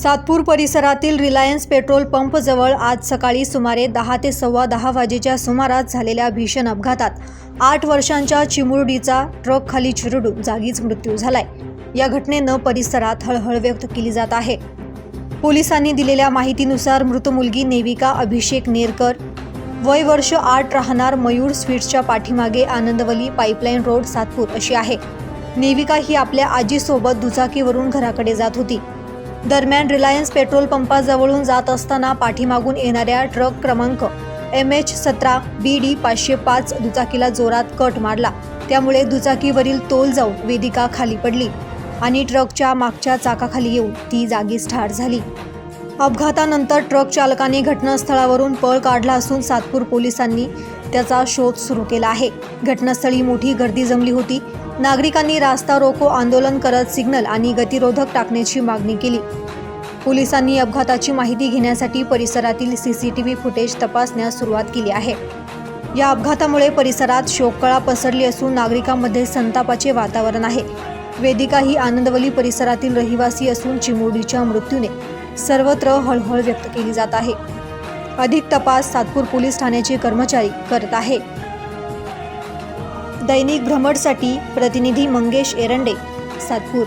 सातपूर परिसरातील Reliance petrol pump जवळ आज सकाळी सुमारे दहा ते सव्वा दहा वाजेच्या सुमारास झालेल्या भीषण अपघातात आठ वर्षांच्या चिमुरडीचा ट्रक खाली चिरडून जागीच मृत्यू झालाय. या घटनेनं परिसरात हळहळ व्यक्त केली जात आहे. पोलिसांनी दिलेल्या माहितीनुसार मृत मुलगी नेविका अभिषेक नेरकर वय वर्ष आठ राहणार मयूर स्वीट्सच्या पाठीमागे आनंदवली पाईपलाईन रोड सातपूर अशी आहे. नेविका ही आपल्या आजीसोबत दुचाकीवरून घराकडे जात होती. दरम्यान रिलायन्स पेट्रोल पंपाजवळून जात असताना पाठीमागून येणाऱ्या ट्रक क्रमांक एम एच सतरा बी डी पाचशे पाच दुचाकीला जोरात कट मारला. त्यामुळे दुचाकीवरील तोल जाऊन वेदिका खाली पडली आणि ट्रकच्या मागच्या चाकाखाली येऊन ती जागीच ठार झाली. अपघातानंतर ट्रक चालकाने घटनास्थळावरून पळ काढला असून सातपूर पोलिसांनी त्याचा शोध सुरू केला आहे. घटनास्थळी मोठी गर्दी जमली होती. नागरिकांनी रास्ता रोको आंदोलन करत सिग्नल आणि गतिरोधक टाकण्याची मागणी केली. पोलिसांनी अपघाताची माहिती घेण्यासाठी परिसरातील सीसीटीव्ही फुटेज तपासण्यास सुरुवात केली आहे. या अपघातामुळे परिसरात शोककळा पसरली असून नागरिकांमध्ये संतापाचे वातावरण आहे. वेदिका ही आनंदवली परिसरातील रहिवासी असून चिमुरडीच्या मृत्यूने सर्वत्र हळहळ व्यक्त केली जात आहे. अधिक तपास सातपूर पोलीस ठाण्याचे कर्मचारी करत आहे. दैनिक भ्रमणसाठी प्रतिनिधी मंगेश एरंडे सातपूर